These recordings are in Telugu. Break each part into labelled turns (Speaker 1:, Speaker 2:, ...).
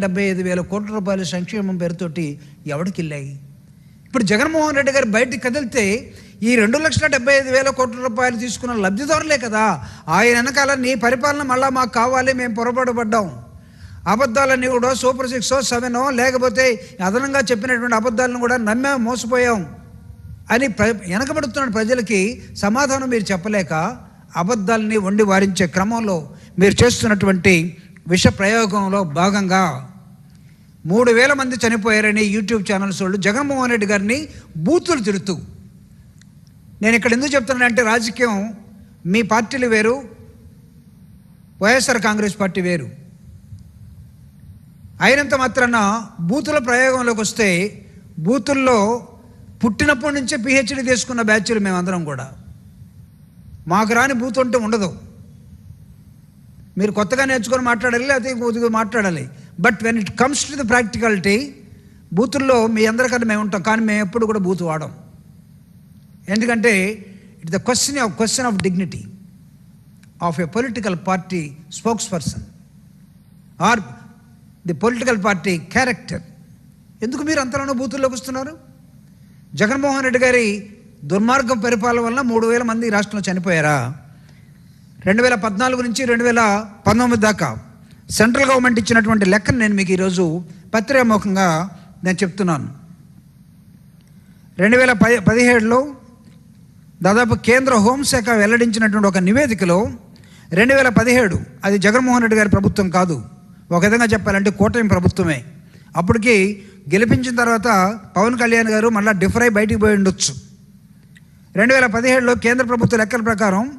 Speaker 1: డెబ్బై ఐదు వేల కోట్ల రూపాయల సంక్షేమం పేరుతోటి ఎవడికి వెళ్ళాయి ఇప్పుడు జగన్మోహన్ రెడ్డి గారు బయటికి కదిలితే ఈ రెండు లక్షల డెబ్బై ఐదు వేల కోట్ల రూపాయలు తీసుకున్న లబ్ధిదారులే కదా. ఆయన వెనకాల నీ పరిపాలన మళ్ళా మాకు కావాలి మేము పొరపాటు పడ్డాం అబద్ధాలన్నీ కూడా సూపర్ సిక్స్ సెవెనో లేకపోతే అదనంగా చెప్పినటువంటి అబద్ధాలను కూడా నమ్మాం మోసపోయాం అని ప్ర వెనకబడుతున్న ప్రజలకి సమాధానం మీరు చెప్పలేక అబద్ధాలని వండి వారించే క్రమంలో మీరు చేస్తున్నటువంటి విష ప్రయోగంలో భాగంగా మూడు వేల మంది చనిపోయారని యూట్యూబ్ ఛానల్స్ వాళ్ళు జగన్మోహన్ రెడ్డి గారిని బూతులు తిడుతూ. నేను ఇక్కడ ఎందుకు చెప్తున్నానంటే రాజకీయం మీ పార్టీలు వేరు వైఎస్ఆర్ కాంగ్రెస్ పార్టీ వేరు. అయినంత మాత్రాన బూతుల ప్రయోగంలోకి వస్తే బూతుల్లో పుట్టినప్పటి నుంచే పిహెచ్డి తీసుకున్న బ్యాచ్లు మేమందరం కూడా. మాకు రాని బూత్ ఉంటే ఉండదు. మీరు కొత్తగా నేర్చుకొని మాట్లాడాలి లేకపోతే ఇంకొద్దిగా మాట్లాడాలి. But when it comes to the practicality బూతుల్లో మీ అందరికన్నా మేము ఉంటాం కానీ మేము ఎప్పుడు కూడా బూత్ వాడం. ఎందుకంటే it the question of question of dignity of a political party spokesperson or the political party character ఎందుకు మీరు అంతలోనూ బూతుల్లోకి వస్తున్నారు? జగన్మోహన్ రెడ్డి గారి దుర్మార్గం పరిపాలన వల్ల మూడు వేల మంది రాష్ట్రంలో చనిపోయారా? రెండు వేల పద్నాలుగు నుంచి రెండు వేల పంతొమ్మిది దాకా సెంట్రల్ గవర్నమెంట్ ఇచ్చినటువంటి లెక్కను నేను మీకు ఈరోజు పత్రికాముఖంగా నేను చెప్తున్నాను. రెండు వేల పది పదిహేడులో దాదాపు కేంద్ర హోంశాఖ వెల్లడించినటువంటి ఒక నివేదికలో రెండు వేల పదిహేడు అది జగన్మోహన్ రెడ్డి గారి ప్రభుత్వం కాదు. ఒక విధంగా చెప్పాలంటే కూటమి ప్రభుత్వమే. అప్పటికి గెలిపించిన తర్వాత పవన్ కళ్యాణ్ గారు మళ్ళీ డిఫరై బయటికి పోయి ఉండొచ్చు. రెండు వేల పదిహేడులో కేంద్ర ప్రభుత్వ లెక్కల ప్రకారం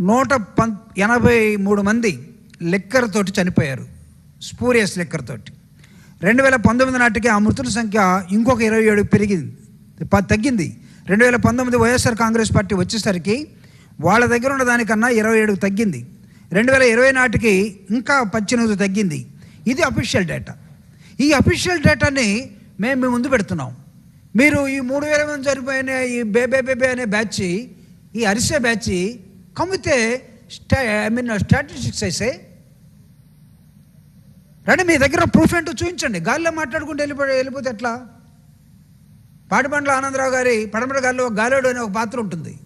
Speaker 1: నూట పం ఎనభై మూడు మంది తోటి చనిపోయారు. స్పూరియస్ లెక్కర్ తోటి రెండు వేల పంతొమ్మిది నాటికి ఆ మృతుల సంఖ్య ఇంకొక ఇరవై ఏడు పెరిగింది. తగ్గింది. రెండు వేల పంతొమ్మిది వైఎస్ఆర్ కాంగ్రెస్ పార్టీ వచ్చేసరికి వాళ్ళ దగ్గర ఉన్న దానికన్నా ఇరవై ఏడు తగ్గింది. రెండు వేల ఇరవై నాటికి ఇంకా పద్దెనిమిది తగ్గింది. ఇది అఫీషియల్ డేటా. ఈ అఫీషియల్ డేటాని మేము మీ ముందు పెడుతున్నాం. మీరు ఈ మూడు వేల మంది చనిపోయిన ఈ బేబే బేబే అనే బ్యాచ్ ఈ అరిసే బ్యాచ్ కమ్మితే స్టా ఐ మీన్ స్టాటిస్టిక్స్ అయితే రండి మీ దగ్గర ప్రూఫ్ ఏంటో చూపించండి. గాలిలో మాట్లాడుకుంటూ వెళ్ళిపో వెళ్ళిపోతే ఎట్లా? పాటిపండ్ల ఆనందరావు గారి పడమట గాలిలో ఒక గాలేడు అనే ఒక పాత్ర ఉంటుంది.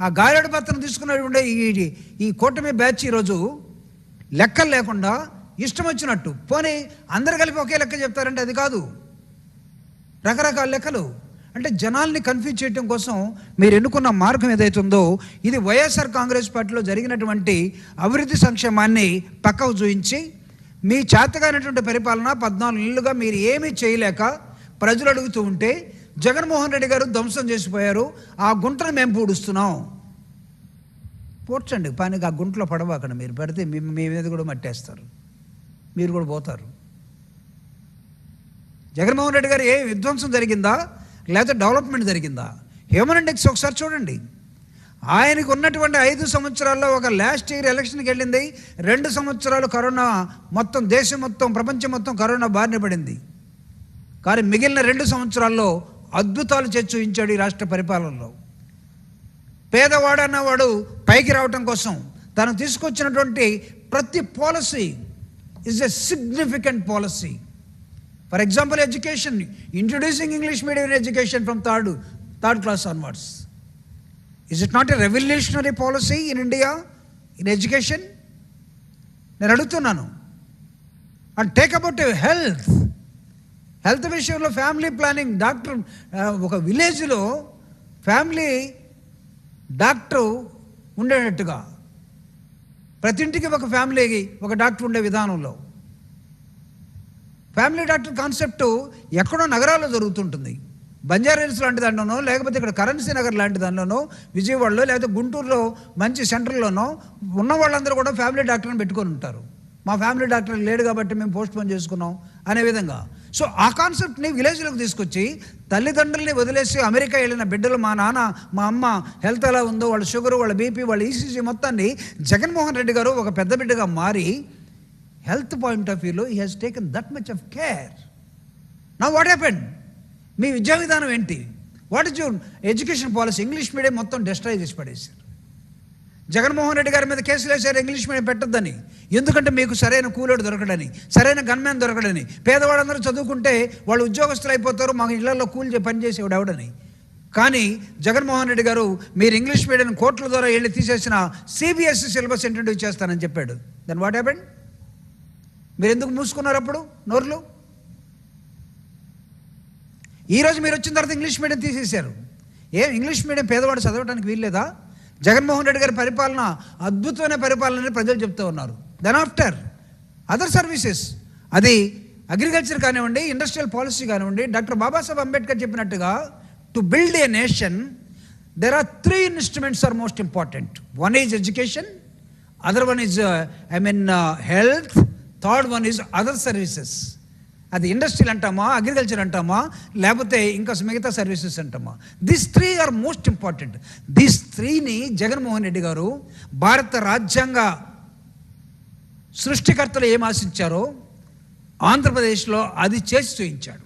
Speaker 1: ఆ గాలేడు పాత్రను తీసుకున్నటువంటి ఈ ఈ కూటమి బ్యాచ్ ఈరోజు లెక్కలు లేకుండా ఇష్టం వచ్చినట్టు. పోనీ అందరు కలిపి ఒకే లెక్క చెప్తారంటే అది కాదు. రకరకాల లెక్కలు. అంటే జనాల్ని కన్ఫ్యూజ్ చేయడం కోసం మీరు ఎన్నుకున్న మార్గం ఏదైతే ఉందో ఇది వైఎస్ఆర్ కాంగ్రెస్ పార్టీలో జరిగినటువంటి అభివృద్ధి సంక్షేమాన్ని పక్కకు చూయించి మీ చేతగానటువంటి పరిపాలన పద్నాలుగు నెలలుగా మీరు ఏమీ చేయలేక ప్రజలు అడుగుతూ ఉంటే జగన్మోహన్ రెడ్డి గారు ధ్వంసం చేసిపోయారు ఆ గుంటను మేము పూడుస్తున్నాం. పూడ్చండి పైన ఆ గుంటలో పడవాకండి మీరు పెడితే మీ మీ మీద కూడా మట్టేస్తారు. మీరు కూడా పోతారు. జగన్మోహన్ రెడ్డి గారు ఏ విధ్వంసం జరిగిందా? లేకపోతే డెవలప్మెంట్ జరిగిందా? హ్యూమన్ ఇండెక్స్ ఒకసారి చూడండి. ఆయనకు ఉన్నటువంటి ఐదు సంవత్సరాల్లో ఒక లాస్ట్ ఇయర్ ఎలక్షన్కి వెళ్ళింది. రెండు సంవత్సరాలు కరోనా మొత్తం దేశం మొత్తం ప్రపంచం మొత్తం కరోనా బారిన పడింది. కానీ మిగిలిన రెండు సంవత్సరాల్లో అద్భుతాలు చేచూయించాడు ఈ రాష్ట్ర పరిపాలనలో. పేదవాడు అన్నవాడు పైకి రావటం కోసం తను తీసుకొచ్చినటువంటి ప్రతి policy is a significant policy for example education introducing English medium education from third third class onwards is it not a revolutionary policy in India in education నేను అడుగుతున్నాను. And take about health health విషయంలో ఫ్యామిలీ ప్లానింగ్ డాక్టర్ ఒక విలేజ్లో ఫ్యామిలీ డాక్టర్ ఉండేటట్టుగా. ప్రతి ఇంటికి ఒక ఫ్యామిలీకి ఒక డాక్టర్ ఉండే విధానంలో. ఫ్యామిలీ డాక్టర్ కాన్సెప్ట్ ఎక్కడో నగరాల్లో జరుగుతుంటుంది. బంజారా లాంటి దాంట్లోనో లేకపోతే ఇక్కడ కరెన్సీ నగర్ లాంటి దానిలోనో విజయవాడలో లేకపోతే గుంటూరులో మంచి సెంటర్లోనో ఉన్న వాళ్ళందరూ కూడా ఫ్యామిలీ డాక్టర్ని పెట్టుకొని ఉంటారు. మా ఫ్యామిలీ డాక్టర్ లేడు కాబట్టి మేము పోస్ట్ పోన్ చేసుకున్నాం అనే విధంగా. సో ఆ కాన్సెప్ట్ని విలేజ్లోకి తీసుకొచ్చి తల్లిదండ్రుల్ని వదిలేసి అమెరికా వెళ్ళిన బిడ్డలు మా నాన్న మా అమ్మ హెల్త్ ఎలా ఉందో వాళ్ళ షుగర్ వాళ్ళ బీపీ వాళ్ళ ఈసీజీ మొత్తాన్ని జగన్మోహన్ రెడ్డి గారు ఒక పెద్ద బిడ్డగా మారి హెల్త్ పాయింట్ ఆఫ్ వ్యూలో he has taken that much of care నా వాట్ హ్యాపెండ్ మీ విద్యా విధానం ఏంటి? What is your education policy English medium మొత్తం డిస్ట్రాయ్ చేసి పడేశారు. జగన్మోహన్ రెడ్డి గారి మీద కేసులు వేశారు ఇంగ్లీష్ మీడియం పెట్టద్దని. ఎందుకంటే మీకు సరైన కూలోడు దొరకడని సరైన గన్మ్యాన్ దొరకడని. పేదవాళ్ళందరూ చదువుకుంటే వాళ్ళు ఉద్యోగస్తులు అయిపోతారు మాకు ఇళ్ళలో కూలి పనిచేసేవాడు ఎవడని. కానీ జగన్మోహన్ రెడ్డి గారు మీరు ఇంగ్లీష్ మీడియం కోర్టుల ద్వారా వెళ్ళి తీసేసిన సిబిఎస్ఈ సిలబస్ ఇంట్రడ్యూస్ చేస్తానని చెప్పాడు. దెన్ వాట్ హ్యాపెండ్ మీరు ఎందుకు మూసుకున్నారు అప్పుడు నోర్లు? ఈరోజు మీరు వచ్చిన తర్వాత ఇంగ్లీష్ మీడియం తీసేశారు. ఏం ఇంగ్లీష్ మీడియం పేదవాడు చదవడానికి వీల్లేదా? జగన్మోహన్ రెడ్డి గారి పరిపాలన అద్భుతమైన పరిపాలన అని ప్రజలు చెప్తూ ఉన్నారు. దెన్ ఆఫ్టర్ అదర్ సర్వీసెస్ అది అగ్రికల్చర్ కానివ్వండి ఇండస్ట్రియల్ పాలసీ కానివ్వండి డాక్టర్ బాబాసాహెబ్ అంబేద్కర్ చెప్పినట్టుగా to build a nation there are three instruments are most important one is education other one is I mean health third one is other services అది ఇండస్ట్రీలు అంటామా అగ్రికల్చర్ అంటామా లేకపోతే ఇంకా మిగతా సర్వీసెస్ అంటామా. This three are most important this త్రీని జగన్మోహన్ రెడ్డి గారు భారత రాజ్యాంగ సృష్టికర్తలు ఏం ఆశించారో ఆంధ్రప్రదేశ్లో అది చేసి చూపించాడు.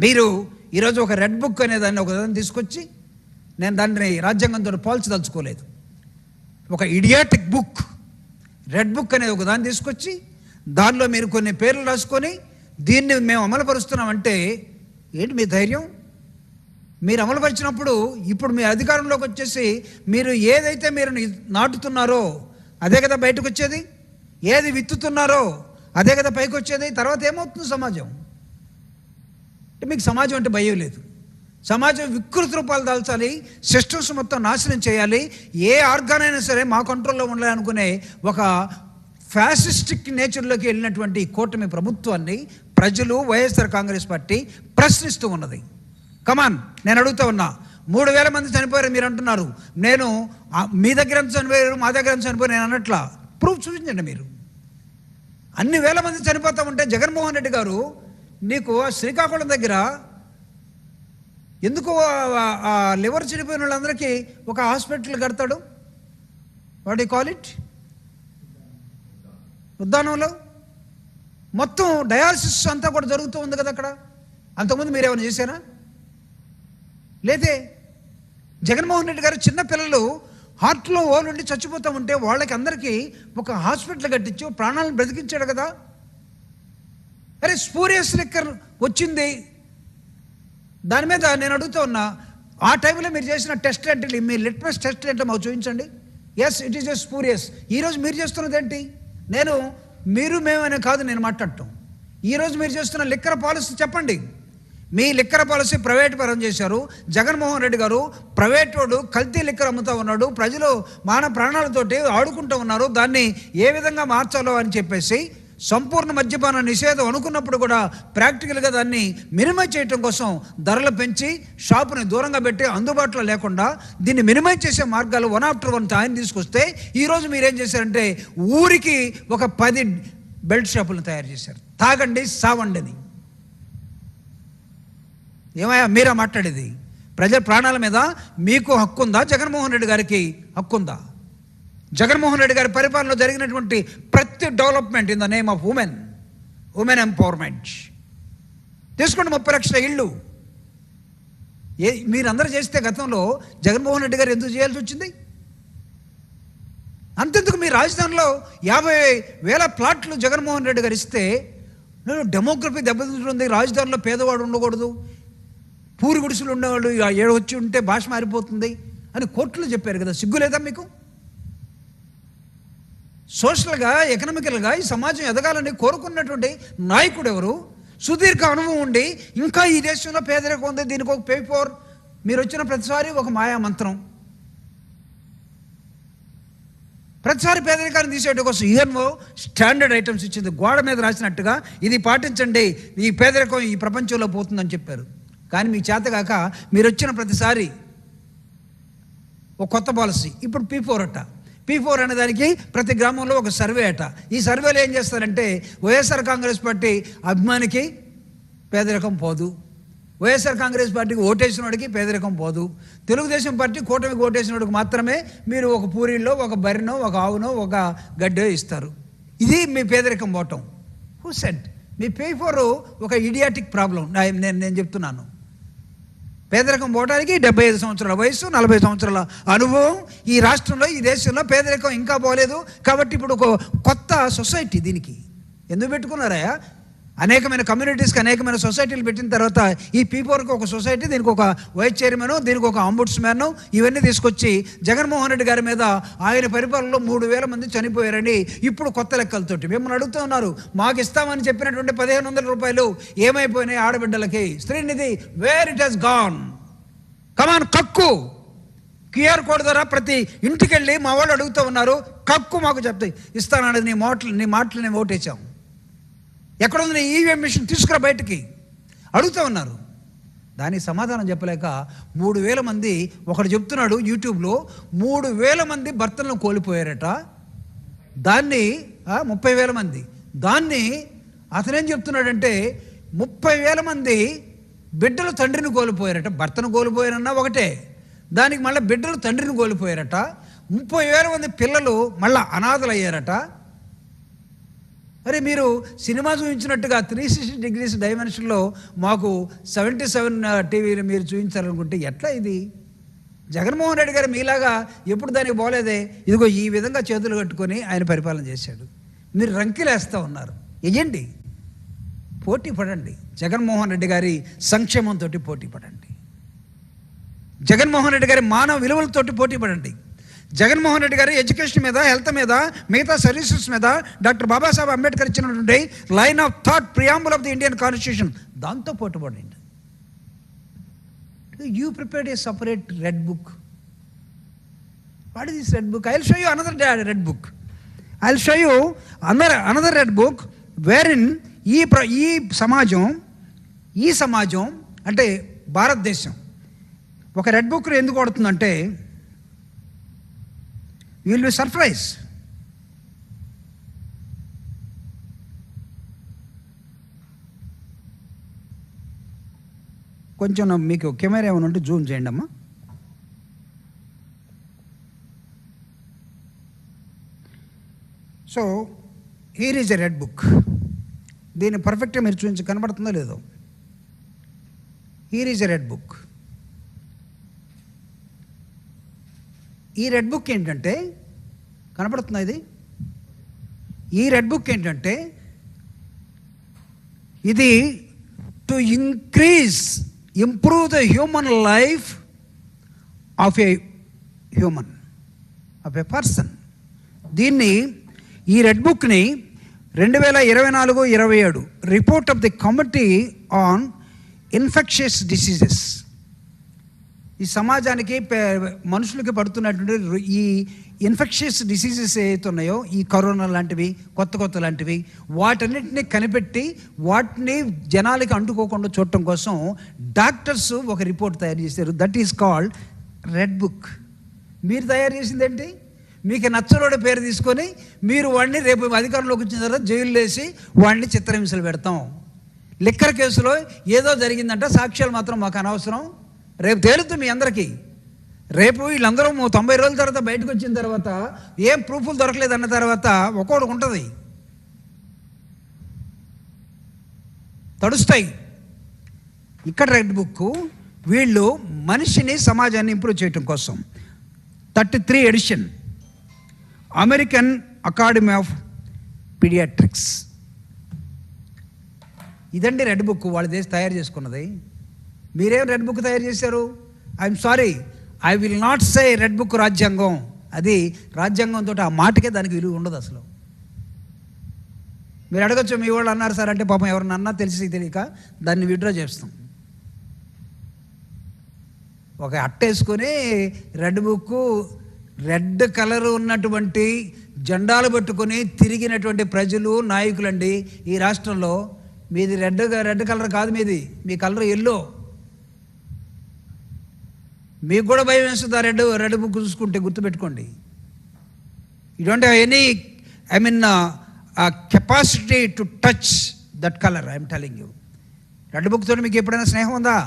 Speaker 1: మీరు ఈరోజు ఒక రెడ్ బుక్ అనే దాన్ని ఒక దాన్ని తీసుకొచ్చి నేను దాన్ని రాజ్యాంగంతో పోల్చదలుచుకోలేదు. ఒక ఇడియాటిక్ బుక్ రెడ్ బుక్ అనేది ఒక దాన్ని తీసుకొచ్చి దానిలో మీరు కొన్ని పేర్లు రాసుకొని దీన్ని మేము అమలుపరుస్తున్నామంటే ఏంటి మీ ధైర్యం? మీరు అమలుపరిచినప్పుడు ఇప్పుడు మీ అధికారంలోకి వచ్చేసి మీరు ఏదైతే మీరు నాటుతున్నారో అదే కదా బయటకు వచ్చేది ఏది విత్తుతున్నారో అదే కదా పైకి వచ్చేది తర్వాత ఏమవుతుంది సమాజం? అంటే మీకు సమాజం అంటే భయం లేదు. సమాజం వికృత రూపాలు దాల్చాలి సిస్టమ్స్ మొత్తం నాశనం చేయాలి. ఏ ఆర్గాన్ అయినా సరే మా కంట్రోల్లో ఉండాలి అనుకునే ఒక ఫ్యాసిస్టిక్ నేచర్లోకి వెళ్ళినటువంటి కూటమి ప్రభుత్వాన్ని ప్రజలు వైఎస్ఆర్ కాంగ్రెస్ పార్టీ ప్రశ్నిస్తూ ఉన్నది. కమాన్ నేను అడుగుతా ఉన్నా. మూడు వేల మంది చనిపోయారు మీరు అంటున్నారు. నేను మీ దగ్గర చనిపోయారు మా దగ్గర చనిపోయారు నేను అన్నట్లా ప్రూఫ్ చూపించండి మీరు. అన్ని వేల మంది చనిపోతా ఉంటే జగన్మోహన్ రెడ్డి గారు నీకు శ్రీకాకుళం దగ్గర ఎందుకు ఆ- లివర్ చెడిపోయిన వాళ్ళందరికీ ఒక హాస్పిటల్ కడతాడు? What you call it? ఉద్దానంలో మొత్తం డయాలసిస్ అంతా కూడా జరుగుతూ ఉంది కదా అక్కడ. అంతకుముందు మీరు ఏమైనా చేశారా? లేదే జగన్మోహన్ రెడ్డి గారు చిన్న పిల్లలు హార్ట్లో ఓలు ఉండి చచ్చిపోతూ ఉంటే వాళ్ళకి అందరికీ ఒక హాస్పిటల్ కట్టించి ప్రాణాలను బ్రతికించాడు కదా? అరే స్పూరియస్ లిక్కర్ వచ్చింది. దాని మీద నేను అడుగుతూ ఉన్నా ఆ టైంలో మీరు చేసిన టెస్ట్ ఏంటి? మీ లిట్మస్ టెస్ట్ ఏంటో మాకు చూపించండి. Yes it is a spurious ఈరోజు మీరు చేస్తున్నది ఏంటి? నేను మీరు మేమనే కాదు నేను మాట్లాడటం. ఈరోజు మీరు చేస్తున్న లిక్కర్ పాలసీ చెప్పండి. మీ లిక్కర్ పాలసీ ప్రైవేట్ పరం చేశారు. జగన్మోహన్ రెడ్డి గారు ప్రైవేట్ వాడు కల్తీ లిక్కర్ అమ్ముతూ ఉన్నాడు. ప్రజలు మాన ప్రాణాలతోటి ఆడుకుంటూ ఉన్నారు. దాన్ని ఏ విధంగా మార్చాలో అని చెప్పేసి సంపూర్ణ మద్యపాన నిషేధం అనుకున్నప్పుడు కూడా ప్రాక్టికల్గా దాన్ని మినిమైజ్ చేయటం కోసం ధరలు పెంచి షాపుని దూరంగా పెట్టి అందుబాటులో లేకుండా దీన్ని మినిమైజ్ చేసే మార్గాలు వన్ ఆఫ్టర్ వన్ ఆయన తీసుకొస్తే ఈరోజు మీరేం చేశారంటే ఊరికి ఒక పది బెల్ట్ షాపులను తయారు చేశారు. తాగండి సావండి అని. ఏమయ్యా మీరా మాట్లాడేది? ప్రజల ప్రాణాల మీద మీకు హక్కు ఉందా జగన్మోహన్ రెడ్డి గారికి హక్కు ఉందా జగన్మోహన్ రెడ్డి గారి పరిపాలనలో జరిగినటువంటి ప్రతి development in the name of women women empowerment. తీసుకోండి ముప్పై లక్షల ఇళ్ళు. ఏ మీరందరూ చేస్తే గతంలో జగన్మోహన్ రెడ్డి గారు ఎందుకు చేయాల్సి వచ్చింది? అంతెందుకు మీ రాజధానిలో యాభై వేల ప్లాట్లు జగన్మోహన్ రెడ్డి గారు ఇస్తే నేను డెమోగ్రఫీ దెబ్బతింటుంది రాజధానిలో పేదవాడు ఉండకూడదు. పూరి గుడిసెలు ఉండేవాళ్ళు ఆ ఏడు వచ్చి ఉంటే భాష మారిపోతుంది అని కోర్టులో చెప్పారు కదా సిగ్గు లేదా మీకు? సోషల్గా ఎకనామికల్గా ఈ సమాజం ఎదగాలని కోరుకున్నటువంటి నాయకుడు ఎవరు సుదీర్ఘ అనుభవం ఉండి ఇంకా ఈ దేశంలో పేదరికం ఉంది దీనికి ఒక పేపర్. ఫోర్ మీరు వచ్చిన ప్రతిసారి ఒక మాయా మంత్రం ప్రతిసారి పేదరికాన్ని తీసేట కోసం ఈఎన్ఓ స్టాండర్డ్ ఐటమ్స్ ఇచ్చింది గోడ మీద రాసినట్టుగా ఇది పాటించండి ఈ పేదరికం ఈ ప్రపంచంలో పోతుందని చెప్పారు. కానీ మీకు చేతగాక మీరు వచ్చిన ప్రతిసారి ఒక కొత్త పాలసీ ఇప్పుడు పీ ఫోర్ పీ ఫోర్ అనే దానికి ప్రతి గ్రామంలో ఒక సర్వే అట. ఈ సర్వేలో ఏం చేస్తారంటే వైఎస్ఆర్ కాంగ్రెస్ పార్టీ అభిమానికి పేదరికం పోదు. వైఎస్ఆర్ కాంగ్రెస్ పార్టీకి ఓటేసిన వాడికి పేదరికం పోదు. తెలుగుదేశం పార్టీ కూటమికి ఓటేసిన వాడికి మాత్రమే మీరు ఒక పూరిలో ఒక బరినో ఒక ఆవునో ఒక గడ్డో ఇస్తారు. ఇది మీ పేదరికం పోవటం who set me pay for ఒక ఇడియాటిక్ ప్రాబ్లం నేను నేను చెప్తున్నాను. పేదరికం పోవడానికి డెబ్బై ఐదు సంవత్సరాల వయసు నలభై సంవత్సరాల అనుభవం. ఈ రాష్ట్రంలో ఈ దేశంలో పేదరికం ఇంకా పోలేదు. కాబట్టి ఇప్పుడు ఒక కొత్త సొసైటీ దీనికి. ఎందుకు పెట్టుకున్నారా అనేకమైన కమ్యూనిటీస్కి అనేకమైన సొసైటీలు పెట్టిన తర్వాత ఈ పీపోర్కి ఒక సొసైటీ దీనికి ఒక వైస్ చైర్మన్ దీనికి ఒక అంబుడ్స్మెన్ ఇవన్నీ తీసుకొచ్చి జగన్మోహన్ రెడ్డి గారి మీద ఆయన పరిపాలనలో మూడు వేల మంది చనిపోయారని ఇప్పుడు కొత్త లెక్కలతోటి. మిమ్మల్ని అడుగుతూ ఉన్నారు మాకు ఇస్తామని చెప్పినటువంటి పదిహేను వందల రూపాయలు ఏమైపోయినాయి ఆడబిడ్డలకి? Srinidhi where it has gone come on కక్కు! QR code ద్వారా ప్రతి ఇంటికి వెళ్ళి మా వాళ్ళు అడుగుతూ ఉన్నారు కక్కు మాకు చెప్తాయి ఇస్తానన్నది నీ మాటలు నీ మాటలు నేను ఓటేసాం ఎక్కడ ఉంది ఈవీఎం మిషన్ తీసుకురా బయటికి. అడుగుతూ ఉన్నారు. దానికి సమాధానం చెప్పలేక మూడు వేల మంది ఒకడు చెప్తున్నాడు యూట్యూబ్లో మూడు వేల మంది భర్తలను కోల్పోయారట. దాన్ని ముప్పై వేల మంది. దాన్ని అతనేం చెప్తున్నాడంటే ముప్పై వేల మంది బిడ్డలు తండ్రిని కోల్పోయారట. భర్తను కోల్పోయారన్నా ఒకటే. దానికి మళ్ళీ బిడ్డలు తండ్రిని కోల్పోయారట. ముప్పై వేల మంది పిల్లలు మళ్ళీ అనాథలయ్యారట. మరి మీరు సినిమా చూపించినట్టుగా త్రీ సిక్స్టీ డిగ్రీస్ డైమెన్షన్లో మాకు సెవెంటీ సెవెన్ టీవీని మీరు చూపించాలనుకుంటే ఎట్లా ఇది? జగన్మోహన్ రెడ్డి గారు మీలాగా ఎప్పుడు దానికి పోలేదే? ఇదిగో ఈ విధంగా చేతులు కట్టుకొని ఆయన పరిపాలన చేశాడు. మీరు రంకిలేస్తూ ఉన్నారు. ఏంటి పోటీ పడండి. జగన్మోహన్ రెడ్డి గారి సంక్షేమంతో పోటీ పడండి. జగన్మోహన్ రెడ్డి గారి మానవ విలువలతోటి పోటీ పడండి. జగన్మోహన్ రెడ్డి గారు ఎడ్యుకేషన్ మీద హెల్త్ మీద మిగతా సర్వీసెస్ మీద డాక్టర్ బాబాసాహెబ్ అంబేద్కర్ ఇచ్చినటువంటి line of thought preamble of the Indian constitution దాంతో పోటీ పడండి you prepared a separate red book what is this red book I will show you another red book I will show you another another red book where in ఈ ప్ర ఈ సమాజం ఈ సమాజం అంటే భారతదేశం. ఒక రెడ్ బుక్ ఎందుకు కొడుతుందంటే విల్ బి సర్ప్రైజ్ కొంచెం మీకు కెమెరా ఏమైనా ఉంటే జూమ్ చేయండి అమ్మా. So here is a red book దీన్ని పర్ఫెక్ట్గా మీరు చూపించి కనబడుతుందో లేదో. Here is a red book ఈ రెడ్ బుక్ ఏంటంటే కనపడుతుందా ఇది? ఈ రెడ్ బుక్ ఏంటంటే ఇది to increase improve the human life of a human of a person దీన్ని ఈ రెడ్ బుక్ని రెండు వేల ఇరవై నాలుగు ఇరవై ఏడు report of the committee on infectious diseases. ఈ సమాజానికి పే- మనుషులకి పడుతున్నటువంటి ఈ ఇన్ఫెక్షియస్ డిసీజెస్ ఏవైతే ఉన్నాయో ఈ కరోనా లాంటివి కొత్త కొత్త లాంటివి వాటన్నిటిని కనిపెట్టి వాటిని జనాలకి అంటుకోకుండా చూడటం కోసం డాక్టర్స్ ఒక రిపోర్ట్ తయారు చేశారు. That is called red book మీరు తయారు చేసింది ఏంటి? మీకు నచ్చలోడి పేరు తీసుకొని మీరు వాడిని రేపు అధికారంలోకి వచ్చిన తర్వాత జైలు వేసి వాడిని చిత్రహింసలు పెడతాం. లిక్కర్ కేసులో ఏదో జరిగిందంట సాక్ష్యాలు మాత్రం మాకు అనవసరం. రేపు తేలుతుంది మీ అందరికీ. రేపు వీళ్ళందరూ తొంభై రోజుల తర్వాత బయటకు వచ్చిన తర్వాత ఏం ప్రూఫ్లు దొరకలేదన్న తర్వాత ఒక్కోడు ఉంటుంది. తడుస్తాయి. ఇక్కడ రెడ్ బుక్ వీళ్ళు మనిషిని సమాజాన్ని ఇంప్రూవ్ చేయటం కోసం. Thirty three edition. American academy of pediatrics. ఇదండి రెడ్ బుక్ వాళ్ళ దేశం తయారు చేసుకున్నది. మీరేం రెడ్ బుక్ తయారు చేశారు? I'm sorry I will not say red book రాజ్యాంగం. అది రాజ్యాంగంతో ఆ మాటకే దానికి విలువ ఉండదు అసలు. మీరు అడగచ్చు మీ వాళ్ళు అన్నారు సార్ అంటే పాపం ఎవరినన్నా తెలిసి తెలియక దాన్ని విడ్రా చేస్తాం. ఒక అట్ట వేసుకొని రెడ్ బుక్ రెడ్ కలర్ ఉన్నటువంటి జెండాలు పట్టుకొని తిరిగినటువంటి ప్రజలు నాయకులండి ఈ రాష్ట్రంలో మీది రెడ్ రెడ్ కలర్ కాదు మీది. మీ కలర్ ఎల్లో మీకు కూడా భయం వేస్తుంది? ఆ రెడ్ రెడ్ బుక్ చూసుకుంటే గుర్తుపెట్టుకోండి. You don't have any I mean capacity to touch that colour I'm telling you red బుక్తో మీకు ఎప్పుడైనా స్నేహం ఉందా?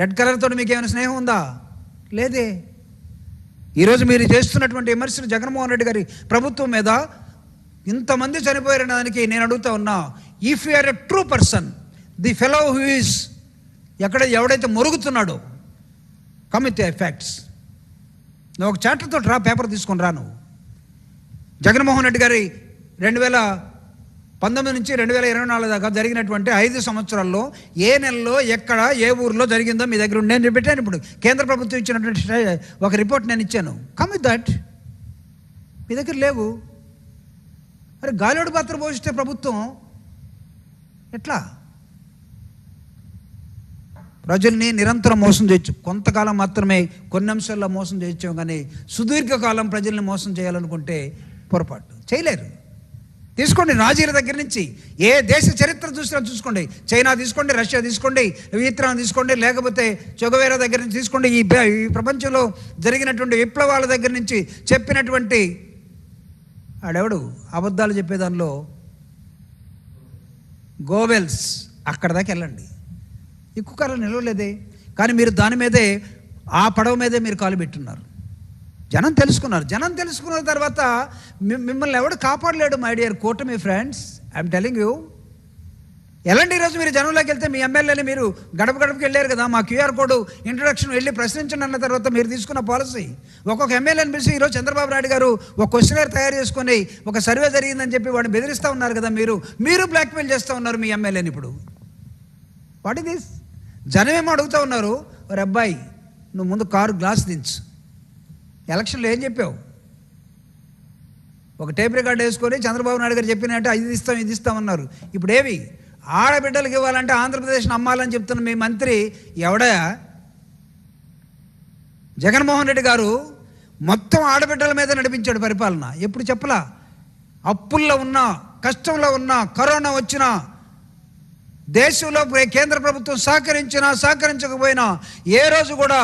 Speaker 1: రెడ్ కలర్తో మీకు ఏమైనా స్నేహం ఉందా? లేదే. ఈరోజు మీరు చేస్తున్నటువంటి విమర్శలు జగన్మోహన్ రెడ్డి గారి ప్రభుత్వం మీద ఇంతమంది చనిపోయారు దానికి నేను అడుగుతా ఉన్నా. If you are a true person the fellow who is ఎక్కడ ఎవడైతే మొరుగుతున్నాడో కమిట్ ఎఫెక్ట్స్ నువ్వు ఒక చాప్టర్తో రా పేపర్ తీసుకుని రా నువ్వు. జగన్మోహన్ రెడ్డి గారి రెండు వేల పంతొమ్మిది నుంచి రెండు వేల ఇరవై నాలుగు దాకా జరిగినటువంటి ఐదు సంవత్సరాల్లో ఏ నెలలో ఎక్కడ ఏ ఊర్లో జరిగిందో మీ దగ్గర ఉండి నేను పెట్టాను ఇప్పుడు. కేంద్ర ప్రభుత్వం ఇచ్చినటువంటి ఒక రిపోర్ట్ నేను ఇచ్చాను. కమ్ విత్ దట్ మీ దగ్గర లేవు. అరే గాలిలోడు పాత్ర పోషిస్తే ప్రభుత్వం ఎట్లా? ప్రజల్ని నిరంతరం మోసం చేయొచ్చు. కొంతకాలం మాత్రమే కొన్ని అంశాల్లో మోసం చేయొచ్చాం కానీ సుదీర్ఘకాలం ప్రజల్ని మోసం చేయాలనుకుంటే పొరపాటు. చేయలేరు. తీసుకోండి నాజీల దగ్గర నుంచి. ఏ దేశ చరిత్ర చూసినా చూసుకోండి. చైనా తీసుకోండి రష్యా తీసుకోండి వియత్నాం తీసుకోండి లేకపోతే చొగవేరా దగ్గర నుంచి తీసుకోండి. ఈ ఈ ప్రపంచంలో జరిగినటువంటి విప్లవాల దగ్గర నుంచి చెప్పినటువంటి ఆడెవడు? అబద్ధాలు చెప్పేదానిలో గోవెల్స్ అక్కడ దాకా వెళ్ళండి. ఎక్కువ కాలం నిలవలేదే. కానీ మీరు దాని మీదే ఆ పడవ మీదే మీరు కాలు పెట్టున్నారు. జనం తెలుసుకున్నారు. జనం తెలుసుకున్న తర్వాత మి- మిమ్మల్ని ఎవడు కాపాడలేడు మై డియర్ కూటమి ఫ్రెండ్స్ ఐఎమ్ టెలింగ్ యూ ఎలాంటి ఈరోజు మీరు జనంలోకి వెళ్తే మీ ఎమ్మెల్యేని మీరు గడప గడపకి వెళ్ళారు కదా మా క్యూఆర్ కోడ్ ఇంట్రొడక్షన్ వెళ్ళి ప్రశ్నించండి అన్న తర్వాత మీరు తీసుకున్న పాలసీ. ఒక్కొక్క ఎమ్మెల్యేని పిలిచి ఈరోజు చంద్రబాబు నాయుడు గారు ఒక క్వశ్చనర్ తయారు చేసుకొని ఒక సర్వే జరిగిందని చెప్పి వాడిని బెదిరిస్తూ ఉన్నారు కదా మీరు మీరు బ్లాక్మెయిల్ చేస్తూ ఉన్నారు మీ ఎమ్మెల్యేని ఇప్పుడు. వాట్ ఇస్ దిస్ జనమేమో అడుగుతూ ఉన్నారు ఒరే అబ్బాయి నువ్వు ముందు కారు గ్లాస్ దించు. ఎలక్షన్లో ఏం చెప్పావు? ఒక టేప్ రికార్డు వేసుకొని చంద్రబాబు నాయుడు గారు చెప్పినట్టు ఇది ఇస్తాం ఇది ఇస్తామన్నారు ఇప్పుడు ఏవి ఆడబిడ్డలకు ఇవ్వాలంటే ఆంధ్రప్రదేశ్ని అమ్మాలని చెప్తున్న మీ మంత్రి ఎవడయా జగన్మోహన్ రెడ్డి గారు మొత్తం ఆడబిడ్డల మీద నడిపించాడు పరిపాలన. ఎప్పుడు చెప్పలా? అప్పుల్లో ఉన్నా కష్టంలో ఉన్నా కరోనా వచ్చినా దేశంలో కేంద్ర ప్రభుత్వం సహకరించినా సహకరించకపోయినా ఏ రోజు కూడా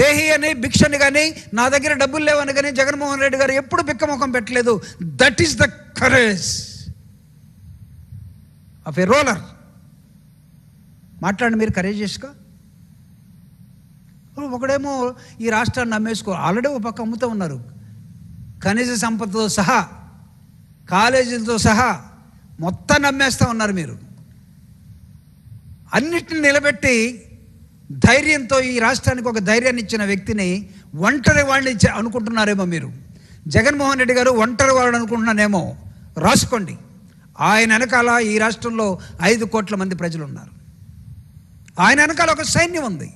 Speaker 1: దేహి అని భిక్షని కానీ నా దగ్గర డబ్బులు లేవని కానీ జగన్మోహన్ రెడ్డి గారు ఎప్పుడు బిక్కముఖం పెట్టలేదు. That is the courage of a ruler మాట్లాడండి మీరు కరేజియస్గా ఒకడేమో ఈ రాష్ట్రాన్ని నమ్మేసుకో ఆల్రెడీ ఒక పక్క అమ్ముతూ ఉన్నారు. ఖనిజ సంపదతో సహా కాలేజీలతో సహా మొత్తం నమ్మేస్తూ ఉన్నారు మీరు. అన్నిటిని నిలబెట్టి ధైర్యంతో ఈ రాష్ట్రానికి ఒక ధైర్యాన్ని ఇచ్చిన వ్యక్తిని ఒంటరి వాళ్ళని అనుకుంటున్నారేమో మీరు. జగన్మోహన్ రెడ్డి గారు ఒంటరి వాళ్ళు అనుకుంటున్నానేమో రాసుకోండి. ఆయన వెనకాల ఈ రాష్ట్రంలో ఐదు కోట్ల మంది ప్రజలు ఉన్నారు ఆయన వెనకాల ఒక సైన్యం ఉంది.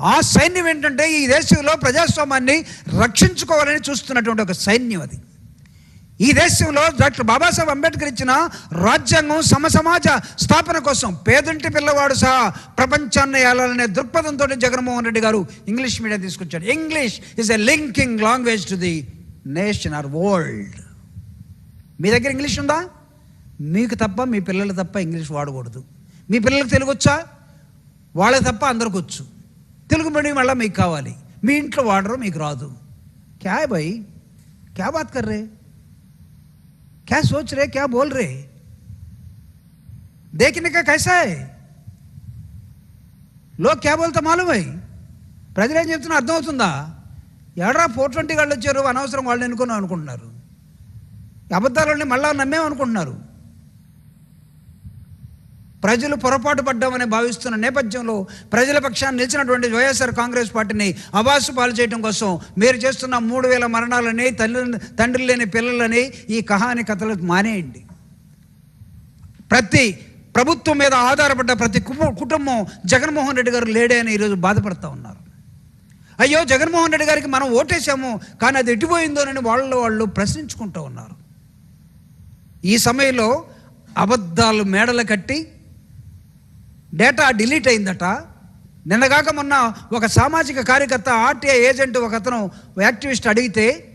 Speaker 1: ఆ సైన్యం ఏంటంటే ఈ దేశంలో ప్రజాస్వామ్యాన్ని రక్షించుకోవాలని చూస్తున్నటువంటి ఒక సైన్యం అది. ఈ దేశంలో డాక్టర్ బాబాసాహెబ్ అంబేద్కర్ ఇచ్చిన రాజ్యాంగం సమసమాజ స్థాపన కోసం పేదంటి పిల్లవాడు సహా ప్రపంచాన్ని ఏలాలనే దృక్పథంతో జగన్మోహన్ రెడ్డి గారు ఇంగ్లీష్ మీడియం తీసుకొచ్చాడు. English is a linking language to the nation or world మీ దగ్గర ఇంగ్లీష్ ఉందా? మీకు తప్ప మీ పిల్లలు తప్ప ఇంగ్లీష్ వాడకూడదు. మీ పిల్లలకు తెలుగు వచ్చా? వాళ్ళ తప్ప అందరికి వచ్చు. తెలుగు మీడియం మళ్ళీ మీకు కావాలి. మీ ఇంట్లో వాడరు మీకు రాదు. క్యా భయ్ క్యా బాత్ కర్రే? क्या सोच रहे क्या बोल रहे देखने का कैसा है लोग क्या बोलते मालूम है ప్రజలు ఏం చెప్తున్నా అర్థమవుతుందా ఎవడరా ఫోర్ ట్వంటీ వాళ్ళు వచ్చారు అనవసరం వాళ్ళు ఎన్నుకున్నాం అనుకుంటున్నారు ఈ అబద్ధాలని మళ్ళా నమ్మేమనుకుంటున్నారు ప్రజలు పొరపాటు పడ్డామని భావిస్తున్న నేపథ్యంలో ప్రజల పక్షాన్ని నిలిచినటువంటి వైఎస్ఆర్ కాంగ్రెస్ పార్టీని అబాసు పాలు చేయడం కోసం మీరు చేస్తున్న మూడు వేల మరణాలని తల్లి తండ్రి లేని పిల్లలని ఈ కహాని కథలు మానేయండి. ప్రతి ప్రభుత్వం మీద ఆధారపడ్డ ప్రతి కుటుంబం జగన్మోహన్ రెడ్డి గారు లేడే అని ఈరోజు బాధపడుతూ ఉన్నారు. అయ్యో జగన్మోహన్ రెడ్డి గారికి మనం ఓటేసాము కానీ అది ఎటుపోయిందోనని వాళ్ళు వాళ్ళు ప్రశ్నించుకుంటూ ఉన్నారు. ఈ సమయంలో అబద్ధాలు మేడలు కట్టి డేటా డిలీట్ అయిందట. నిన్నగాక మొన్న ఒక సామాజిక కార్యకర్త ఆర్టీఐ ఏజెంట్ ఒక అతను యాక్టివిస్ట్ అడిగితే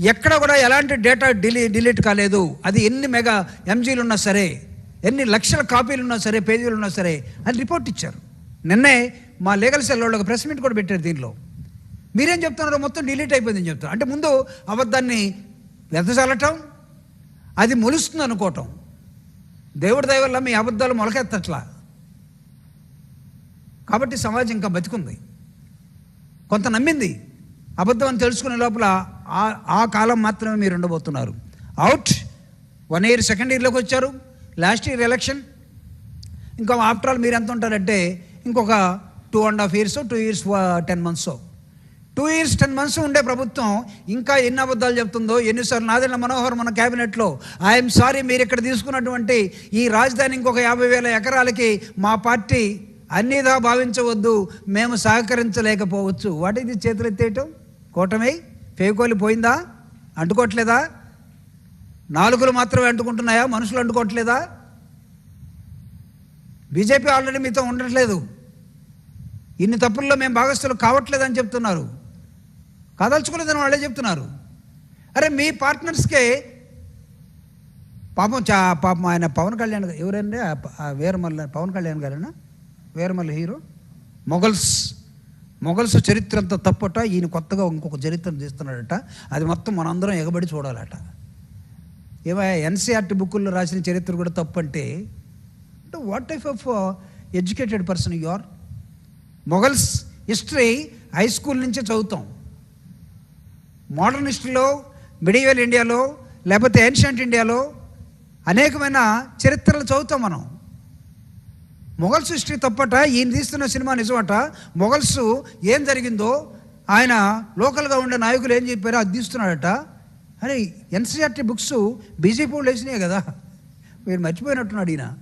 Speaker 1: ఎక్కడ కూడా ఎలాంటి డేటా డిలీ డిలీట్ కాలేదు. అది ఎన్ని మెగా ఎంజీలు ఉన్నా సరే ఎన్ని లక్షల కాపీలు ఉన్నా సరే పేజీలు ఉన్నా సరే అని రిపోర్ట్ ఇచ్చారు. నిన్నే మా లీగల్ సెల్ వాళ్ళు ఒక ప్రెస్ మీట్ కూడా పెట్టారు దీనిలో. మీరేం చెప్తున్నారో మొత్తం డిలీట్ అయిపోయిందని చెప్తారు అంటే ముందు అబద్ధాన్ని వెదజల్లటం అది మొలుస్తుంది అనుకోవటం. దేవుడి దయ మీ అబద్ధాలు మొలకెత్తట్లా? కాబట్టి సమాజం ఇంకా బతికుంది. కొంత నమ్మింది. అబద్ధం అని తెలుసుకునే లోపల ఆ- ఆ కాలం మాత్రమే మీరు ఉండబోతున్నారు. అవుట్ వన్ ఇయర్ సెకండ్ ఇయర్లోకి వచ్చారు. లాస్ట్ ఇయర్ ఎలక్షన్ ఇంకా ఆఫ్టర్ ఆల్ మీరు ఎంత ఉంటారంటే ఇంకొక two and half years two years ten months two years ten months ఉండే ప్రభుత్వం ఇంకా ఎన్ని అబద్ధాలు చెప్తుందో ఎన్నిసార్లు నాదెండ్ల మనోహర్ మన క్యాబినెట్లో ఐఎమ్ సారీ మీరు ఇక్కడ తీసుకున్నటువంటి ఈ రాజధాని ఇంకొక యాభై వేల ఎకరాలకి మా పార్టీ అన్నిదా భావించవద్దు మేము సహకరించలేకపోవచ్చు. వాటి ఇది చేతులెత్తేయటం కూటమి పేకోలు పోయిందా? అంటుకోవట్లేదా? నాలుగులు మాత్రమే అంటుకుంటున్నాయా? మనుషులు అంటుకోవట్లేదా? బీజేపీ ఆల్రెడీ మీతో ఉండట్లేదు. ఇన్ని తప్పుల్లో మేము భాగస్థులు కావట్లేదని చెప్తున్నారు. కదల్చుకోలేదని వాళ్ళే చెప్తున్నారు. అరే మీ పార్ట్నర్స్కే పాపం చా పాపం ఆయన పవన్ కళ్యాణ్ ఎవరండి? వీరమల్ల పవన్ కళ్యాణ్ గారేనా? వీరమల్ల హీరో. మొఘల్స్ మొఘల్స్ చరిత్ర అంతా తప్పట ఈయన కొత్తగా ఇంకొక చరిత్రను తీస్తున్నాడట. అది మొత్తం మనందరం ఎగబడి చూడాలట. ఏమో ఎన్సీఆర్టీ బుక్కుల్లో రాసిన చరిత్ర కూడా తప్పంటే అంటే what type of educated person you are Mughals history high school నుంచే చదువుతాం. మోడర్న్ హిస్టరీలో మిడివల్ ఇండియాలో లేకపోతే ఏన్షియంట్ ఇండియాలో అనేకమైన చరిత్రలు చదువుతాం మనం. మొఘల్స్ హిస్టరీ తప్పట ఈయన తీస్తున్న సినిమా నిజమట. మొఘల్స్ ఏం జరిగిందో ఆయన లోకల్గా ఉండే నాయకులు ఏం చెప్పారో అది తీస్తున్నాడట. అరే ఎన్సీఆర్టీ బుక్స్ బీజేపీ లేచినాయి వేసినాయి కదా. మీరు మర్చిపోయినట్టున్నాడు ఈయన.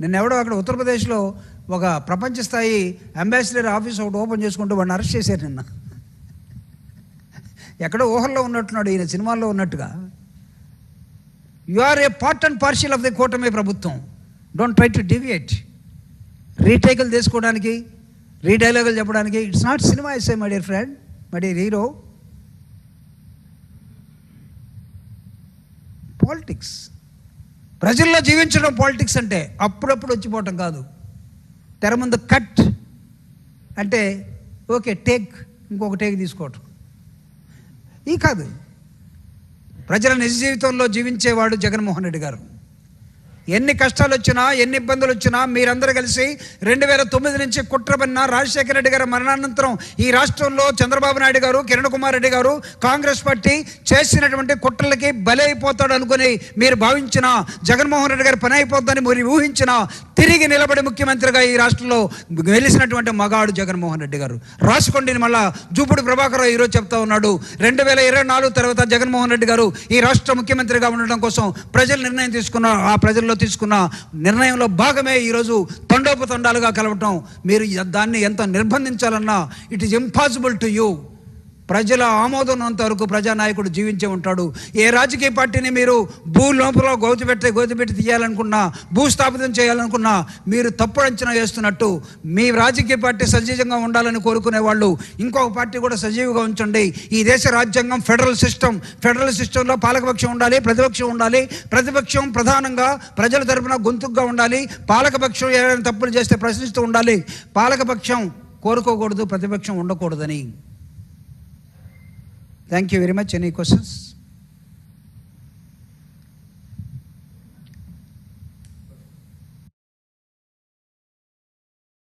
Speaker 1: నిన్న ఎవడో అక్కడ ఉత్తరప్రదేశ్లో ఒక ప్రపంచ స్థాయి అంబాసిడర్ ఆఫీస్ ఒకటి ఓపెన్ చేసుకుంటూ వాడిని అరెస్ట్ చేశారు నిన్న. ఎక్కడో ఊహల్లో ఉన్నట్టున్నాడు ఈయన సినిమాల్లో ఉన్నట్టుగా. You are a part and partial of the కూటమి ప్రభుత్వం. డోంట్ ట్రై టు డివియేట్ రీటేకులు తీసుకోవడానికి రీడైలాగులు చెప్పడానికి ఇట్స్ నాట్ సినిమా ఇస్తే my dear friend my dear hero politics ప్రజల్లో జీవించడం పాలిటిక్స్ అంటే అప్పుడప్పుడు వచ్చిపోవటం కాదు. తెర ముందు కట్ అంటే ఓకే టేక్ ఇంకొక టేక్ తీసుకోవటం. ఈ కాదు. ప్రజల నిజ జీవితంలో జీవించేవాడు జగన్మోహన్ రెడ్డి గారు. ఎన్ని కష్టాలు వచ్చినా ఎన్ని ఇబ్బందులు వచ్చినా మీరందరూ కలిసి రెండు వేల తొమ్మిది నుంచి కుట్రబడిన రాజశేఖర రెడ్డి గారి మరణానంతరం ఈ రాష్ట్రంలో చంద్రబాబు నాయుడు గారు కిరణ్ కుమార్ రెడ్డి గారు కాంగ్రెస్ పార్టీ చేసినటువంటి కుట్రలకి బలైపోతాడు అనుకుని మీరు భావించిన జగన్మోహన్ రెడ్డి గారి పని అయిపోద్దని మీరు ఊహించిన తిరిగి నిలబడి ముఖ్యమంత్రిగా ఈ రాష్ట్రంలో వెలిసినటువంటి మగాడు జగన్మోహన్ రెడ్డి గారు. రాసుకోండి మళ్ళా. జూపుడు ప్రభాకర్ రావు ఈరోజు చెప్తా ఉన్నాడు. రెండు వేల ఇరవై నాలుగు తర్వాత జగన్మోహన్ రెడ్డి గారు ఈ రాష్ట్ర ముఖ్యమంత్రిగా ఉండడం కోసం ప్రజలు నిర్ణయం తీసుకున్న ఆ ప్రజల్లో తీసుకున్న నిర్ణయంలో భాగమే ఈరోజు తండోపతండాలుగా కలవటం. మీరు దాన్ని ఎంత నిర్బంధించాలన్నా it is impossible to you ప్రజల ఆమోదం వరకు ప్రజానాయకుడు జీవించే ఉంటాడు. ఏ రాజకీయ పార్టీని మీరు భూ లోపల గోతిపెట్టి గోతిపెట్టి తీయాలనుకున్నా భూస్థాపితం చేయాలనుకున్నా మీరు తప్పుడు అంచనా వేస్తున్నట్టు మీ రాజకీయ పార్టీ సజీవంగా ఉండాలని కోరుకునే వాళ్ళు ఇంకొక పార్టీ కూడా సజీవంగా ఉంచండి. ఈ దేశ రాజ్యాంగం ఫెడరల్ సిస్టమ్ ఫెడరల్ సిస్టంలో పాలకపక్షం ఉండాలి ప్రతిపక్షం ఉండాలి. ప్రతిపక్షం ప్రధానంగా ప్రజల తరపున గొంతుగా ఉండాలి. పాలకపక్షం ఏదైనా తప్పులు చేస్తే ప్రశ్నిస్తూ ఉండాలి. పాలకపక్షం కోరుకోకూడదు ప్రతిపక్షం ఉండకూడదని. Thank you very much any questions